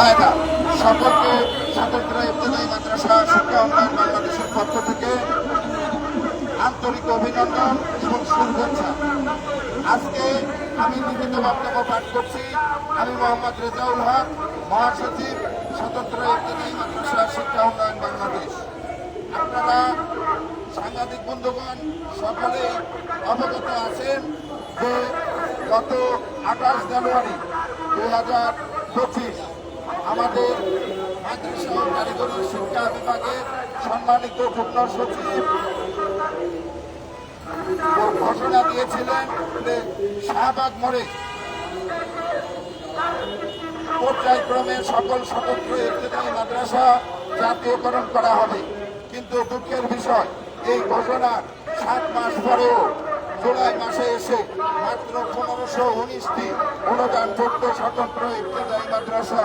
ভাইরা সকলকে স্বতন্ত্র ইবতদায়ী মাদ্রাসা শিক্ষা উন্নয়ন বাংলাদেশের পক্ষ থেকে আন্তরিক অভিনন্দন এবং শুভেচ্ছা। আজকে আমি লিখিত বক্তব্য পাঠ করছি আমি মোহাম্মদ রেজাউল হক, মহাসচিব স্বতন্ত্র ইবতদায়ী মাদ্রাসা শিক্ষা উন্নয়ন বাংলাদেশ। আপনারা সাংবাদিক বন্ধুগণ সকলেই অবগত আছেন যে গত আঠাশ জানুয়ারি দুই হাজার পঁচিশ আমাদের মাদ্রাসা কারিগরি শিক্ষা বিভাগের সম্মানিত যুগ্ম সচিব। ঘোষণা দিয়েছিলেন যে শাহবাগ মোড়ে পর্যায়ক্রমে সকল স্বতন্ত্র ইবতদায়ী মাদ্রাসা জাতীয়করণ করা হবে। কিন্তু দুঃখের বিষয়, এই ঘোষণার সাত মাস পরেও জুলাই মাসে এসে মাত্র পনেরোশো উনিশটি অনুদানযুক্ত স্বতন্ত্র ইবতদায়ী মাদ্রাসা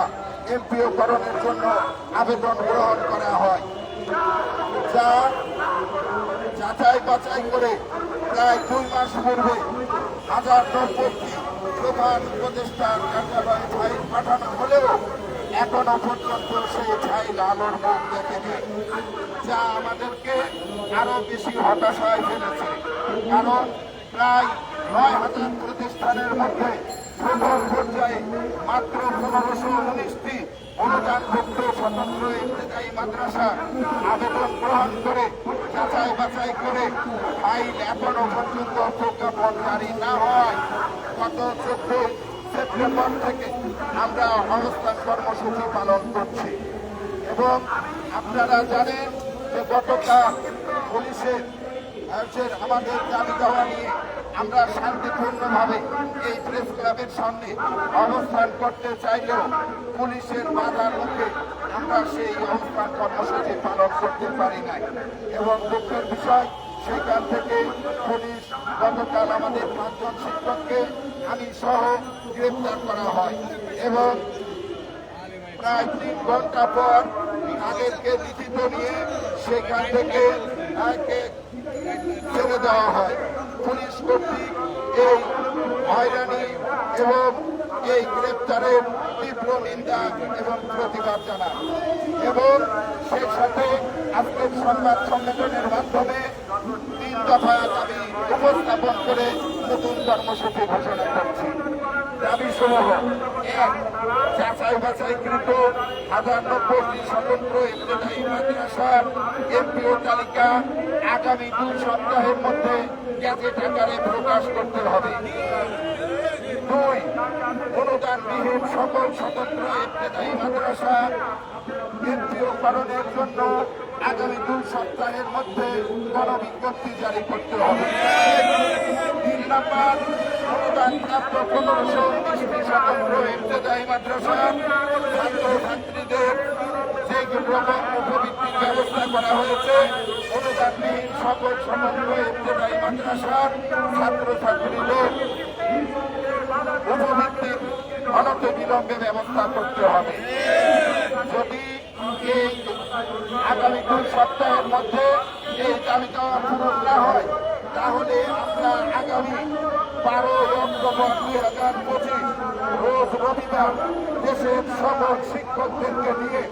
এমপিওকরণের জন্য আবেদন গ্রহণ করা হয়। যা যাচাই বাছাই করে প্রায় দুই মাস পূর্বে হাজার নব্বইটি প্রধান উপদেষ্টার কার্যালয়ে ফাইল পাঠানো হলেও এখনও পর্যন্ত সেই ফাইল আলোর মুখ দেখেনি, যা আমাদেরকে আরও বেশি হতাশায় ফেলেছে। কারণ প্রায় নয় হাজার প্রতিষ্ঠানের মধ্যে প্রথম পর্যায়ে মাত্র পনেরোশো উনিশটি অনুদানভুক্ত স্বতন্ত্র ইবতদায়ী মাদ্রাসা আবেদন গ্রহণ করে, যাচাই বাছাই করে ফাইল এখনও পর্যন্ত প্রজ্ঞাপন জারি না হয় গত চোদ্দই সেপ্টেম্বর থেকে আমরা অবস্থান কর্মসূচি পালন করছি। এবং আপনারা জানেন যে গতকাল পুলিশের আমাদের দাবি দেওয়া নিয়ে আমরা শান্তিপূর্ণভাবে এই প্রেস ক্লাবের সামনে অবস্থান করতে চাইলেও পুলিশের বাধার মুখে আমরা সেই অবস্থান কর্মসূচি পালন করতে পারি নাই। এবং দুঃখের বিষয়, সেখান থেকে পুলিশ গতকাল আমাদের পাঁচজন শিক্ষককে আমি সহ গ্রেপ্তার করা হয়। এবং প্রায় তিন ঘণ্টা পর তাদেরকে লিখিত নিয়ে সেখান থেকে ছেড়ে দেওয়া হয়। পুলিশ কর্তৃক এই হয়রানি এবং এই গ্রেপ্তারের তীব্র নিন্দা এবং প্রতিবাদ জানান এবং সেই সাথে আজকের সংবাদ সম্মেলনের মাধ্যমে তিন দফা দাবি উপস্থাপন করে নতুন কর্মসূচি ঘোষণা করছি। দাবি সমূহ এক যাচাই বাছাইকৃত হাজার নব্বইটি স্বতন্ত্র ইবতদায়ী মাদ্রাসার এমপিও তালিকা আগামী দুই সপ্তাহের মধ্যে গ্যাজেট আকারে প্রকাশ করতে হবে। দুই, অনুদানবিহীন সকল স্বতন্ত্র ইবতদায়ী মাদ্রাসা এমপিওকরণের জন্য আগামী দুই সপ্তাহের মধ্যে গণবিজ্ঞপ্তি জারি করতে হবে। তিন নম্বর অনুদান প্রাপ্ত পনেরোশো উনিশটি স্বতন্ত্র ইবতদায়ী মাদ্রাসা উপবৃত্তির ব্যবস্থা করা হয়েছে। অনুদানবিহীন সকল স্বতন্ত্র ইবতদায়ী মাদ্রাসার ছাত্রছাত্রীদের উপবৃত্তির অনত বিলম্বে ব্যবস্থা করতে হবে। যদি এই আগামী দুই সপ্তাহের মধ্যে এই দেওয়া পূরণ না হয়, তাহলে আমরা আগামী বারোই অক্টোবর দুই হাজার পঁচিশ, রোজ রবিবার দেশের সকল শিক্ষকদেরকে নিয়ে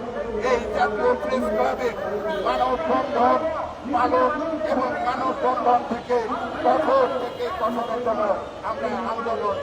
জাতীয় প্রেস ক্লাবে মানববন্ধন এবং মানববন্ধন থেকে কঠোর থেকে কঠোরতম আমরা আন্দোলন